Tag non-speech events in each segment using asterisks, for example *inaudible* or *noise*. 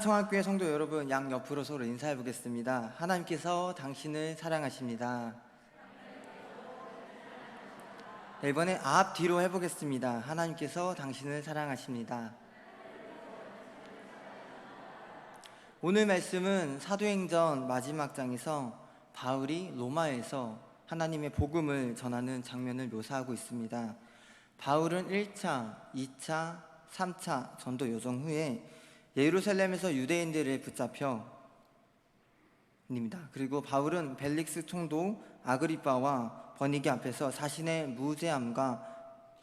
성학교의 성도 여러분 양 옆으로 서로 인사해 보겠습니다. 하나님께서 당신을 사랑하십니다. 네, 이번에 앞 뒤로 해보겠습니다. 하나님께서 당신을 사랑하십니다. 오늘 말씀은 사도행전 마지막 장에서 바울이 로마에서 하나님의 복음을 전하는 장면을 묘사하고 있습니다. 바울은 1차, 2차, 3차 전도 요정 후에 예루살렘에서 유대인들을 붙잡혀 입니다. 그리고 바울은 벨릭스 총독 아그리빠와 버니게 앞에서 자신의 무죄함과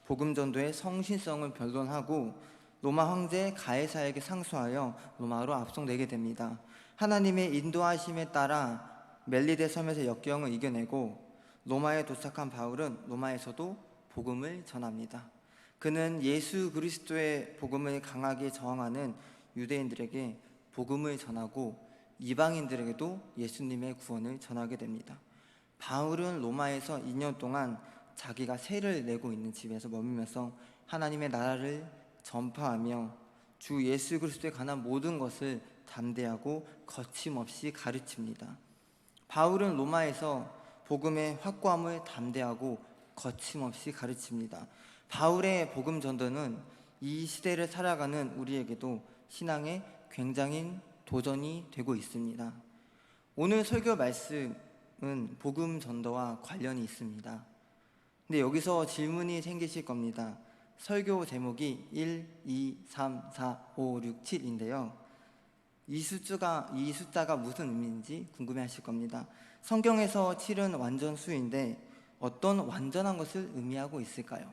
복음 전도의 성신성을 변론하고 로마 황제 가해사에게 상소하여 로마로 압송되게 됩니다. 하나님의 인도하심에 따라 멜리데 섬에서 역경을 이겨내고 로마에 도착한 바울은 로마에서도 복음을 전합니다. 그는 예수 그리스도의 복음을 강하게 저항하는 유대인들에게 복음을 전하고 이방인들에게도 예수님의 구원을 전하게 됩니다. 바울은 로마에서 2년 동안 자기가 세를 내고 있는 집에서 머물면서 하나님의 나라를 전파하며 주 예수 그리스도에 관한 모든 것을 담대하고 거침없이 가르칩니다. 바울은 로마에서 복음의 확고함을 담대하고 거침없이 가르칩니다. 바울의 복음 전도는 이 시대를 살아가는 우리에게도 신앙에 굉장히 도전이 되고 있습니다. 오늘 설교 말씀은 복음 전도와 관련이 있습니다. 근데 여기서 질문이 생기실 겁니다. 설교 제목이 1, 2, 3, 4, 5, 6, 7인데요. 이 숫자가 이 숫자가 무슨 의미인지 궁금해 하실 겁니다. 성경에서 7은 완전 수인데 어떤 완전한 것을 의미하고 있을까요?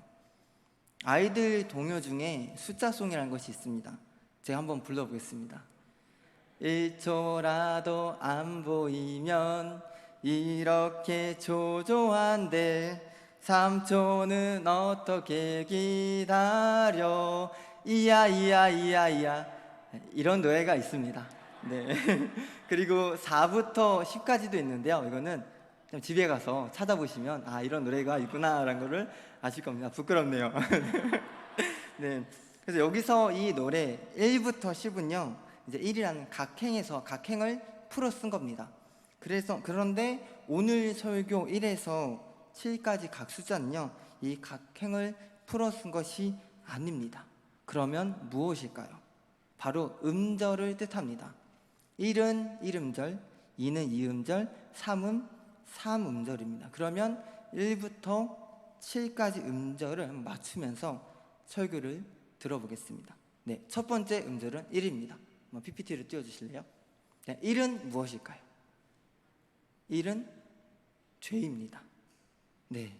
아이들 동요 중에 숫자송이라는 것이 있습니다. 제가 한번 불러보겠습니다. 1초라도 안 보이면 이렇게 초조한데 3초는 어떻게 기다려 이야 이야 이야 이야 이런 노래가 있습니다. 네. *laughs* 그리고 4부터 10까지도 있는데요. 이거는 좀 집에 가서 찾아보시면 아 이런 노래가 있구나라는 거를 아실 겁니다. 부끄럽네요. *laughs* 네. 그래서 여기서 이 노래 1부터 10은요. 이제 1이라는 각행에서 각행을 풀어 쓴 겁니다. 그래서 그런데 오늘 설교 1에서 7까지 각 숫자는요. 이 각행을 풀어 쓴 것이 아닙니다. 그러면 무엇일까요? 바로 음절을 뜻합니다. 1은 1음절, 2는 2음절, 3은 3음절입니다. 그러면 1부터 7까지 음절을 맞추면서 설교를 들어보겠습니다. 네, 첫 번째 음절은 1입니다. 한번 PPT를 띄워주실래요? 네, 1은 무엇일까요? 1은 죄입니다. 네,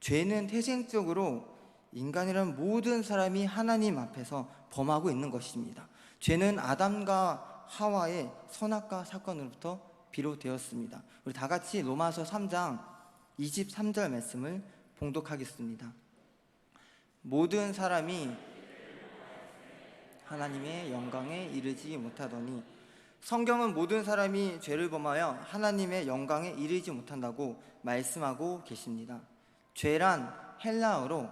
죄는 태생적으로 인간이란 모든 사람이 하나님 앞에서 범하고 있는 것입니다. 죄는 아담과 하와의 선악과 사건으로부터 비롯되었습니다. 우리 다 같이 로마서 3장 23절 말씀을 봉독하겠습니다. 모든 사람이 하나님의 영광에 이르지 못하더니 성경은 모든 사람이 죄를 범하여 하나님의 영광에 이르지 못한다고 말씀하고 계십니다. 죄란 헬라어로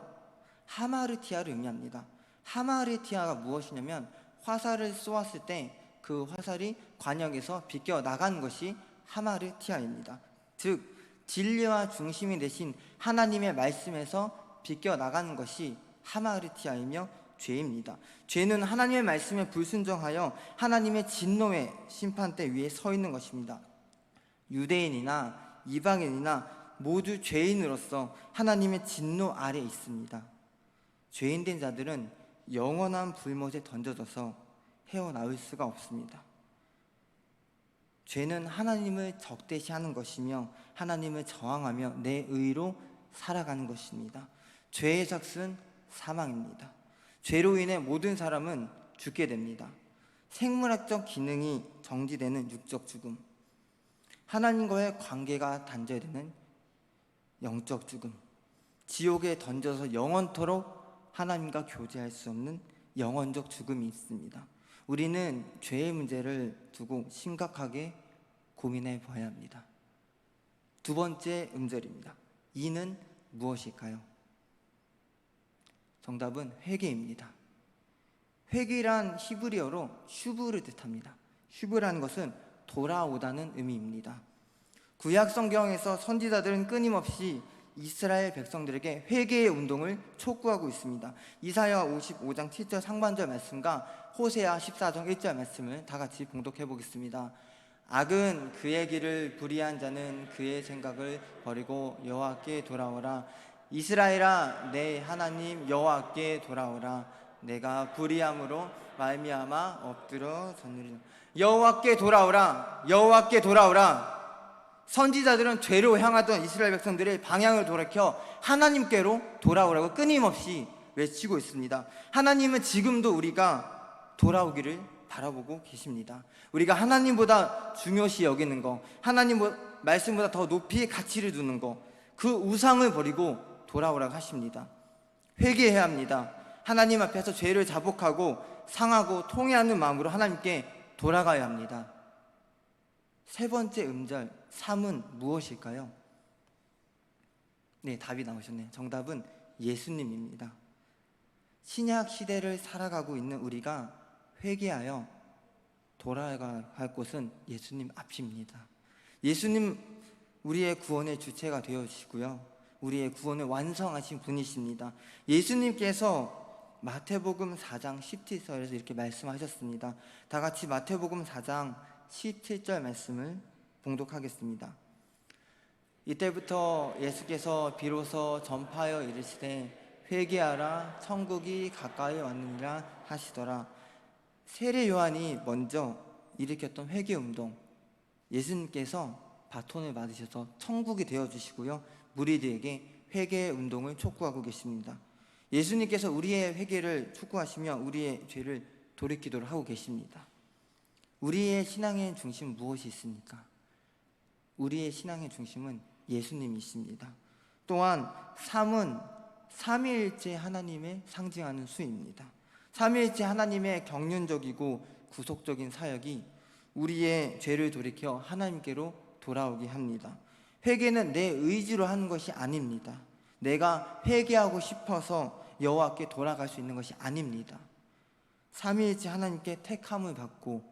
하마르티아를 의미합니다. 하마르티아가 무엇이냐면 화살을 쏘았을 때 그 화살이 관역에서 비껴 나간 것이 하마르티아입니다. 즉 진리와 중심이 되신 하나님의 말씀에서 비껴 나가는 것이 하마르티아이며 죄입니다. 죄는 하나님의 말씀에 불순종하여 하나님의 진노의 심판대 위에 서 있는 것입니다. 유대인이나 이방인이나 모두 죄인으로서 하나님의 진노 아래 있습니다. 죄인된 자들은 영원한 불못에 던져져서 헤어나올 수가 없습니다. 죄는 하나님을 적대시하는 것이며 하나님을 저항하며 내 의로 살아가는 것입니다. 죄의 삭은 사망입니다. 죄로 인해 모든 사람은 죽게 됩니다. 생물학적 기능이 정지되는 육적 죽음, 하나님과의 관계가 단절되는 영적 죽음, 지옥에 던져서 영원토록 하나님과 교제할 수 없는 영원적 죽음이 있습니다. 우리는 죄의 문제를 두고 심각하게 고민해 봐야 합니다. 두 번째 음절입니다. 이는 무엇일까요? 정답은 회개입니다. 회개란 히브리어로 슈브를 뜻합니다. 슈브라는 것은 돌아오다는 의미입니다. 구약 성경에서 선지자들은 끊임없이 이스라엘 백성들에게 회개의 운동을 촉구하고 있습니다. 이사야 55장 7절 상반절 말씀과 호세아 14장 1절 말씀을 다 같이 봉독해 보겠습니다. 악은 그의 길을 불의한 자는 그의 생각을 버리고 여호와께 돌아오라. 이스라엘아 내 하나님 여호와께 돌아오라. 내가 불의함으로 말미암아 엎드려 졌느리라. 여호와께 돌아오라. 여호와께 돌아오라. 선지자들은 죄로 향하던 이스라엘 백성들의 방향을 돌이켜 하나님께로 돌아오라고 끊임없이 외치고 있습니다. 하나님은 지금도 우리가 돌아오기를 바라보고 계십니다. 우리가 하나님보다 중요시 여기는 거, 하나님 말씀보다 더 높이 가치를 두는 거, 그 우상을 버리고 돌아오라고 하십니다. 회개해야 합니다. 하나님 앞에서 죄를 자복하고 상하고 통회하는 마음으로 하나님께 돌아가야 합니다. 세 번째 음절 3은 무엇일까요? 네, 답이 나오셨네요. 정답은 예수님입니다. 신약 시대를 살아가고 있는 우리가 회개하여 돌아가야 할 곳은 예수님 앞입니다. 예수님 우리의 구원의 주체가 되어 주시고요. 우리의 구원을 완성하신 분이십니다. 예수님께서 마태복음 4장 17절에서 이렇게 말씀하셨습니다. 다 같이 마태복음 4장 17절 말씀을 봉독하겠습니다. 이때부터 예수께서 비로소 전파하여 이르시되 회개하라 천국이 가까이 왔느니라 하시더라. 세례 요한이 먼저 일으켰던 회개 운동 예수님께서 바톤을 받으셔서 천국이 되어 주시고요. 무리들에게 회개 운동을 촉구하고 계십니다. 예수님께서 우리의 회개를 촉구하시며 우리의 죄를 돌이키도록 하고 계십니다. 우리의 신앙의 중심 무엇이 있습니까? 우리의 신앙의 중심은 예수님이십니다. 또한 삼은 삼위일체 하나님의 상징하는 수입니다. 삼위일체 하나님의 경륜적이고 구속적인 사역이 우리의 죄를 돌이켜 하나님께로 돌아오게 합니다. 회개는 내 의지로 하는 것이 아닙니다. 내가 회개하고 싶어서 여호와께 돌아갈 수 있는 것이 아닙니다. 삼위일체 하나님께 택함을 받고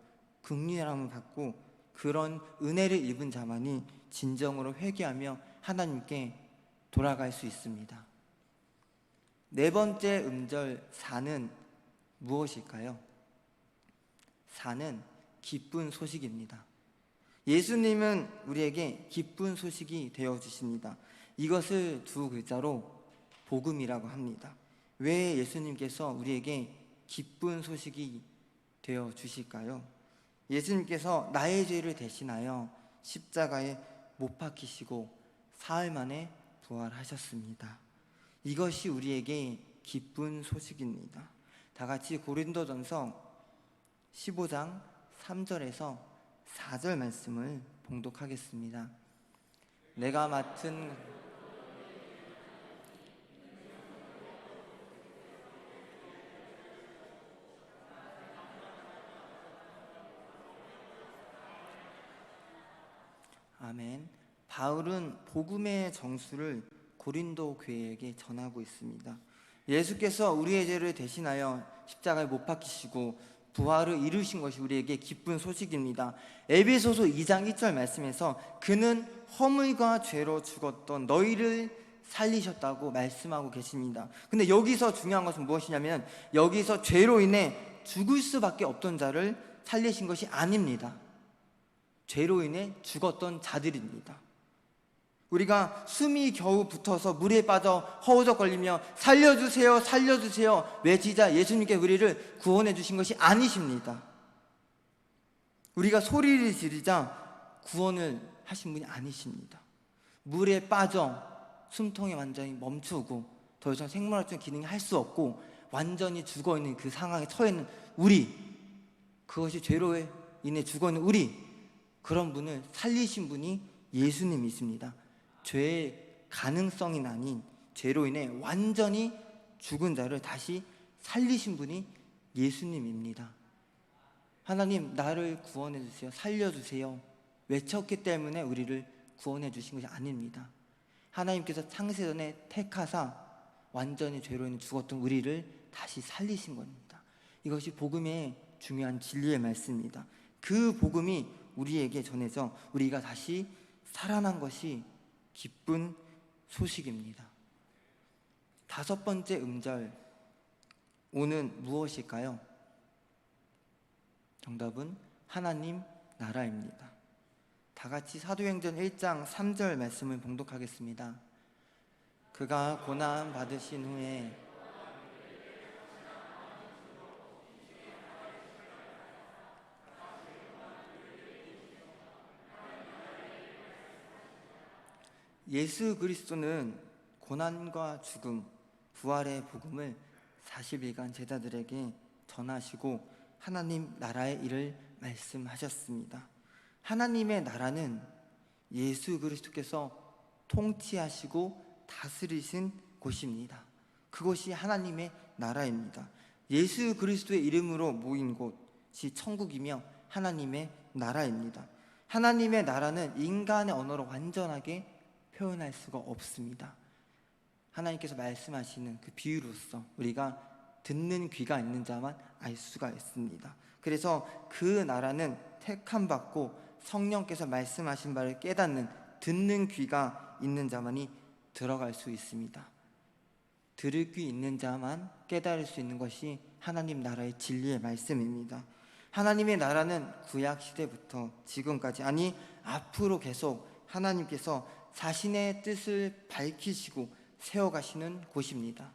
극률함을 받고 그런 은혜를 입은 자만이 진정으로 회개하며 하나님께 돌아갈 수 있습니다. 네 번째 음절 4는 무엇일까요? 4는 기쁜 소식입니다. 예수님은 우리에게 기쁜 소식이 되어 주십니다. 이것을 두 글자로 복음이라고 합니다. 왜 예수님께서 우리에게 기쁜 소식이 되어 주실까요? 예수님께서 나의 죄를 대신하여 십자가에 못 박히시고 사흘 만에 부활하셨습니다. 이것이 우리에게 기쁜 소식입니다. 다 같이 고린도전서 15장 3절에서 4절 말씀을 봉독하겠습니다. 내가 맡은 아멘. 바울은 복음의 정수를 고린도 교회에게 전하고 있습니다. 예수께서 우리의 죄를 대신하여 십자가에 못 박히시고 부활을 이루신 것이 우리에게 기쁜 소식입니다. 에베소서 2장 1절 말씀에서 그는 허물과 죄로 죽었던 너희를 살리셨다고 말씀하고 계십니다. 근데 여기서 중요한 것은 무엇이냐면 여기서 죄로 인해 죽을 수밖에 없던 자를 살리신 것이 아닙니다. 죄로 인해 죽었던 자들입니다. 우리가 숨이 겨우 붙어서 물에 빠져 허우적거리며 살려주세요, 살려주세요 외치자 예수님께 우리를 구원해 주신 것이 아니십니다. 우리가 소리를 지르자 구원을 하신 분이 아니십니다. 물에 빠져 숨통이 완전히 멈추고 더 이상 생물학적 기능이 할 수 없고 완전히 죽어 있는 그 상황에 처해 있는 우리 그것이 죄로 인해 죽어 있는 우리 그런 분을 살리신 분이 예수님이십니다. 죄의 가능성이 아닌 죄로 인해 완전히 죽은 자를 다시 살리신 분이 예수님입니다. 하나님 나를 구원해 주세요. 살려 주세요. 외쳤기 때문에 우리를 구원해 주신 것이 아닙니다. 하나님께서 창세전에 택하사 완전히 죄로 인해 죽었던 우리를 다시 살리신 겁니다. 이것이 복음의 중요한 진리의 말씀입니다. 그 복음이 우리에게 전해져 우리가 다시 살아난 것이 기쁜 소식입니다. 다섯 번째 음절 오는 무엇일까요? 정답은 하나님 나라입니다. 다 같이 사도행전 1장 3절 말씀을 봉독하겠습니다. 그가 고난 받으신 후에 예수 그리스도는 고난과 죽음, 부활의 복음을 40일간 제자들에게 전하시고 하나님 나라의 일을 말씀하셨습니다. 하나님의 나라는 예수 그리스도께서 통치하시고 다스리신 곳입니다. 그것이 하나님의 나라입니다. 예수 그리스도의 이름으로 모인 곳이 천국이며 하나님의 나라입니다. 하나님의 나라는 인간의 언어로 완전하게 표현할 수가 없습니다. 하나님께서 말씀하시는 그 비유로서 우리가 듣는 귀가 있는 자만 알 수가 있습니다. 그래서 그 나라는 택함 받고 성령께서 말씀하신 바를 깨닫는 듣는 귀가 있는 자만이 들어갈 수 있습니다. 들을 귀 있는 자만 깨달을 수 있는 것이 하나님 나라의 진리의 말씀입니다. 하나님의 나라는 구약 시대부터 지금까지 아니 앞으로 계속 하나님께서 자신의 뜻을 밝히시고 세워가시는 곳입니다.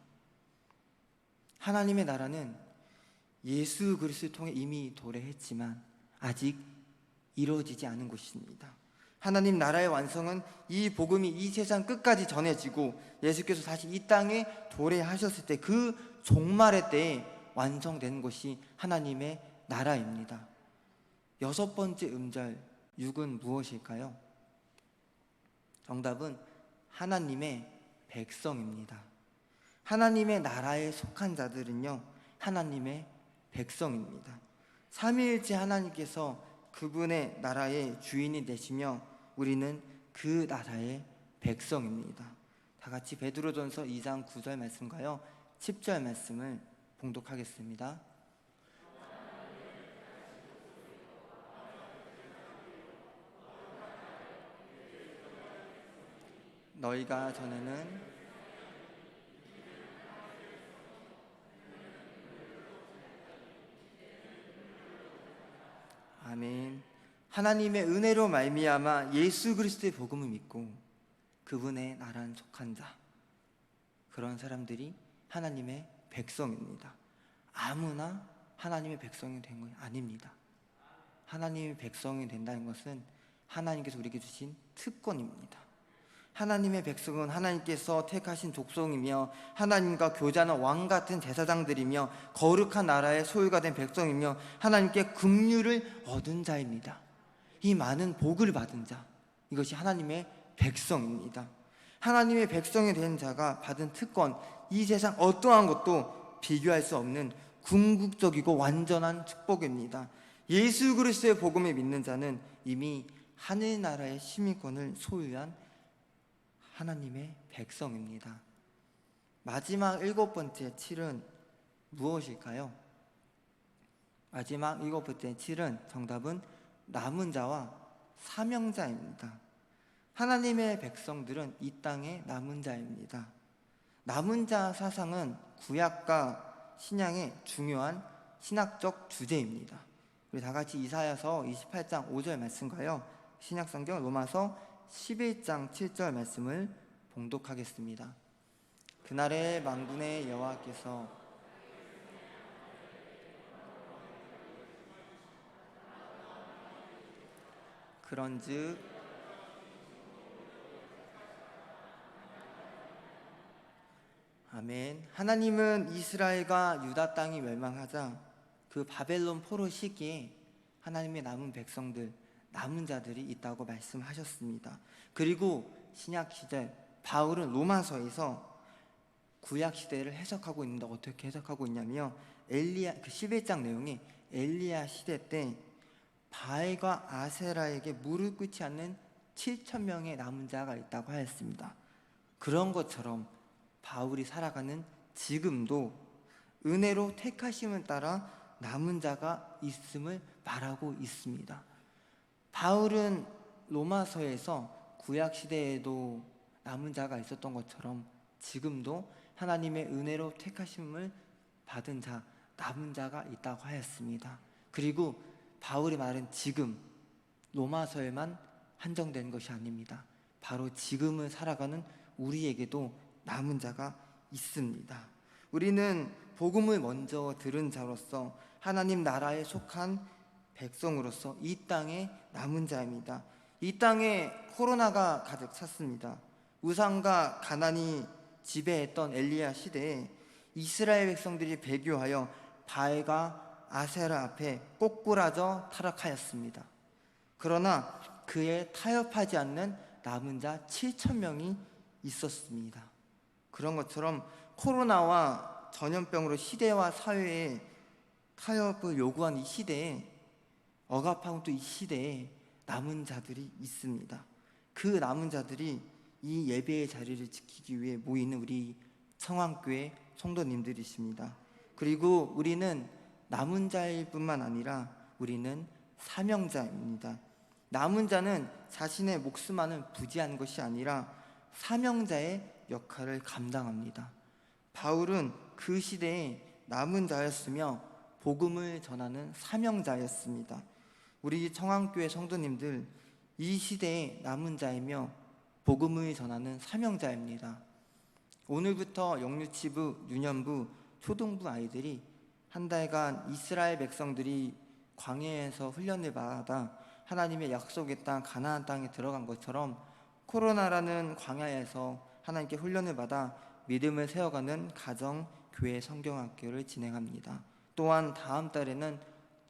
하나님의 나라는 예수 그리스도를 통해 이미 도래했지만 아직 이루어지지 않은 곳입니다. 하나님 나라의 완성은 이 복음이 이 세상 끝까지 전해지고 예수께서 다시 이 땅에 도래하셨을 때 그 종말의 때에 완성되는 것이 하나님의 나라입니다. 여섯 번째 음절 6은 무엇일까요? 정답은 하나님의 백성입니다. 하나님의 나라에 속한 자들은요, 하나님의 백성입니다. 삼위일체 하나님께서 그분의 나라의 주인이 되시며 우리는 그 나라의 백성입니다. 다 같이 베드로전서 2장 9절 말씀과요, 10절 말씀을 봉독하겠습니다. 너희가 전에는 아멘. 하나님의 은혜로 말미암아 예수 그리스도의 복음을 믿고 그분의 나라에 속한 자 그런 사람들이 하나님의 백성입니다. 아무나 하나님의 백성이 된 건 아닙니다. 하나님의 백성이 된다는 것은 하나님께서 우리에게 주신 특권입니다. 하나님의 백성은 하나님께서 택하신 족속이며 하나님과 교제하는 왕 같은 제사장들이며 거룩한 나라의 소유가 된 백성이며 하나님께 긍휼을 얻은 자입니다. 이 많은 복을 받은 자 이것이 하나님의 백성입니다. 하나님의 백성이 된 자가 받은 특권 이 세상 어떠한 것도 비교할 수 없는 궁극적이고 완전한 축복입니다. 예수 그리스도의 복음을 믿는 자는 이미 하늘나라의 시민권을 소유한 하나님의 백성입니다. 마지막 일곱 번째 7은 무엇일까요? 마지막 일곱 번째 7은 정답은 남은 자와 사명자입니다. 하나님의 백성들은 이 땅의 남은 자입니다. 남은 자 사상은 구약과 신약의 중요한 신학적 주제입니다. 우리 다 같이 이사야서 28장 5절 말씀과요. 신약 성경 로마서 11장 7절 말씀을 봉독하겠습니다. 그날의 망군의 여호와께서 그런즉 아멘. 하나님은 이스라엘과 유다 땅이 멸망하자 그 바벨론 포로 시기에 하나님의 남은 백성들 남은 자들이 있다고 말씀하셨습니다. 그리고 신약 시대 바울은 로마서에서 구약 시대를 해석하고 있는데 어떻게 해석하고 있냐면요. 엘리야 그 11장 내용이 엘리야 시대 때 바알과 아세라에게 무릎 꿇지 않는 7천 명의 남은 자가 있다고 하였습니다. 그런 것처럼 바울이 살아가는 지금도 은혜로 택하심을 따라 남은 자가 있음을 말하고 있습니다. 바울은 로마서에서 구약 시대에도 남은 자가 있었던 것처럼 지금도 하나님의 은혜로 택하심을 받은 자, 남은 자가 있다고 하였습니다. 그리고 바울의 말은 지금 로마서에만 한정된 것이 아닙니다. 바로 지금을 살아가는 우리에게도 남은 자가 있습니다. 우리는 복음을 먼저 들은 자로서 하나님 나라에 속한 백성으로서 이 땅에 남은 자입니다. 이 땅에 코로나가 가득 찼습니다. 우상과 가난이 지배했던 엘리야 시대에 이스라엘 백성들이 배교하여 바알과 아세라 앞에 꼬꾸라져 타락하였습니다. 그러나 그에 타협하지 않는 남은 자 7천 명이 있었습니다. 그런 것처럼 코로나와 전염병으로 시대와 사회에 타협을 요구한 이 시대에 억압하고 또 이 시대에 남은 자들이 있습니다. 그 남은 자들이 이 예배의 자리를 지키기 위해 모이는 우리 청왕교회 성도님들이십니다. 그리고 우리는 남은 자일 뿐만 아니라 우리는 사명자입니다. 남은 자는 자신의 목숨만을 부지한 것이 아니라 사명자의 역할을 감당합니다. 바울은 그 시대에 남은 자였으며 복음을 전하는 사명자였습니다. 우리 청왕교회 성도님들 이 시대에 남은 자이며 복음을 전하는 사명자입니다. 오늘부터 영유치부, 유년부, 초등부 아이들이 한 달간 이스라엘 백성들이 광야에서 훈련을 받아 하나님의 약속의 땅 가나안 땅에 들어간 것처럼 코로나라는 광야에서 하나님께 훈련을 받아 믿음을 세워가는 가정 교회 성경학교를 진행합니다. 또한 다음 달에는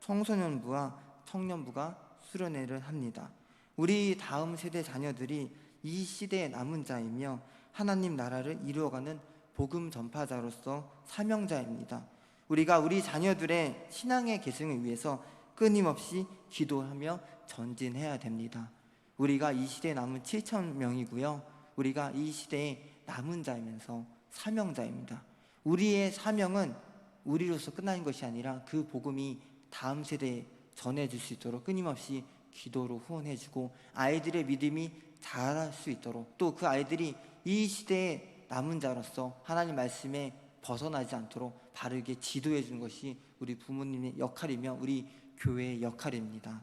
청소년부와 청년부가 수련회를 합니다. 우리 다음 세대 자녀들이 이 시대의 남은 자이며 하나님 나라를 이루어가는 복음 전파자로서 사명자입니다. 우리가 우리 자녀들의 신앙의 계승을 위해서 끊임없이 기도하며 전진해야 됩니다. 우리가 이 시대에 남은 7천 명이고요. 우리가 이 시대에 남은 자이면서 사명자입니다. 우리의 사명은 우리로서 끝나는 것이 아니라 그 복음이 다음 세대에 전해질 수 있도록 끊임없이 기도로 후원해주고 아이들의 믿음이 자랄 수 있도록 또 그 아이들이 이 시대의 남은 자로서 하나님 말씀에 벗어나지 않도록 바르게 지도해 주는 것이 우리 부모님의 역할이며 우리 교회의 역할입니다.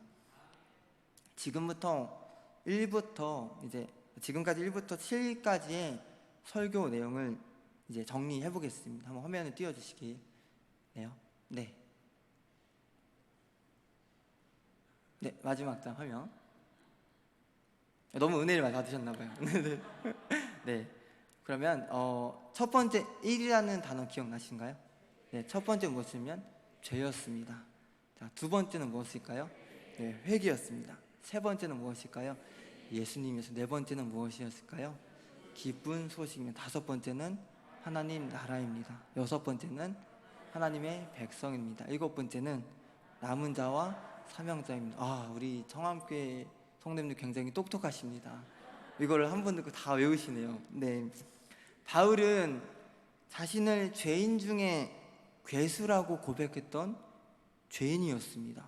지금부터 1부터 이제 지금까지 1부터 7까지의 설교 내용을 이제 정리해 보겠습니다. 한번 화면을 띄워 주시기 네요. 네. 네, 마지막 장 화면. 너무 은혜를 많이 받으셨나 봐요. *laughs* 네. 네. 그러면 어, 첫 번째 1이라는 단어 기억나신가요? 네, 첫 번째 무엇이면 죄였습니다. 자, 두 번째는 무엇일까요? 네, 회개였습니다. 세 번째는 무엇일까요? 예수님이서 네 번째는 무엇이었을까요? 기쁜 소식입니다. 다섯 번째는 하나님 나라입니다. 여섯 번째는 하나님의 백성입니다. 일곱 번째는 남은 자와 사명자입니다. 아, 우리 청암교회 성도님들 굉장히 똑똑하십니다. 이거를 한번 듣고 다 외우시네요. 네. 바울은 자신을 죄인 중에 괴수라고 고백했던 죄인이었습니다.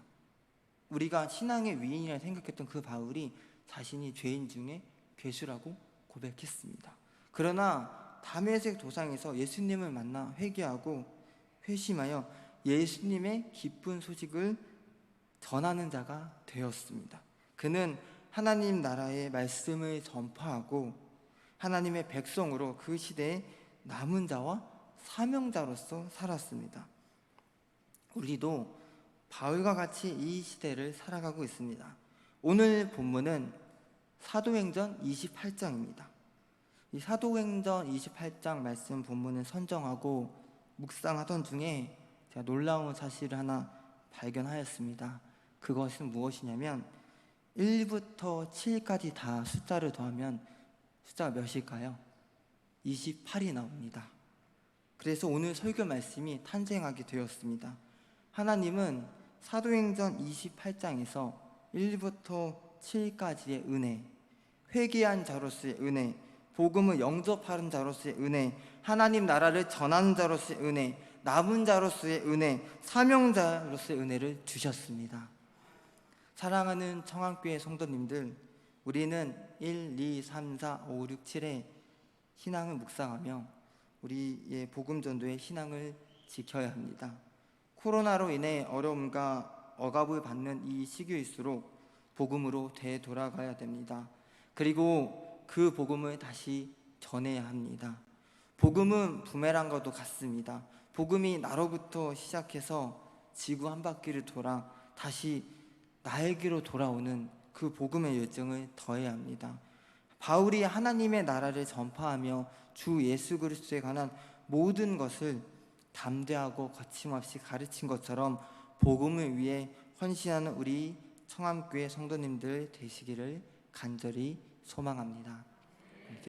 우리가 신앙의 위인이라 생각했던 그 바울이 자신이 죄인 중에 괴수라고 고백했습니다. 그러나 담에색 도상에서 예수님을 만나 회개하고 회심하여 예수님의 기쁜 소식을 전하는 자가 되었습니다. 그는 하나님 나라의 말씀을 전파하고 하나님의 백성으로 그 시대에 남은 자와 사명자로서 살았습니다. 우리도 바울과 같이 이 시대를 살아가고 있습니다. 오늘 본문은 사도행전 28장입니다. 이 사도행전 28장 말씀 본문을 선정하고 묵상하던 중에 제가 놀라운 사실을 하나 발견하였습니다. 그것은 무엇이냐면 1부터 7까지 다 숫자를 더하면 숫자가 몇일까요? 28이 나옵니다. 그래서 오늘 설교 말씀이 탄생하게 되었습니다. 하나님은 사도행전 28장에서 1부터 7까지의 은혜, 회개한 자로서의 은혜, 복음을 영접하는 자로서의 은혜, 하나님 나라를 전하는 자로서의 은혜, 남은 자로서의 은혜, 사명자로서의 은혜를 주셨습니다. 사랑하는 청암교회 성도님들, 우리는 1, 2, 3, 4, 5, 6, 7의 신앙을 묵상하며 우리의 복음 전도의 신앙을 지켜야 합니다. 코로나로 인해 어려움과 억압을 받는 이 시기일수록 복음으로 되돌아가야 됩니다. 그리고 그 복음을 다시 전해야 합니다. 복음은 부메랑과도 같습니다. 복음이 나로부터 시작해서 지구 한 바퀴를 돌아 다시 나에게로 돌아오는 그 복음의 열정을 더해야 합니다. 바울이 하나님의 나라를 전파하며 주 예수 그리스도에 관한 모든 것을 담대하고 거침없이 가르친 것처럼 복음을 위해 헌신하는 우리 청암교회 성도님들 되시기를 간절히 소망합니다.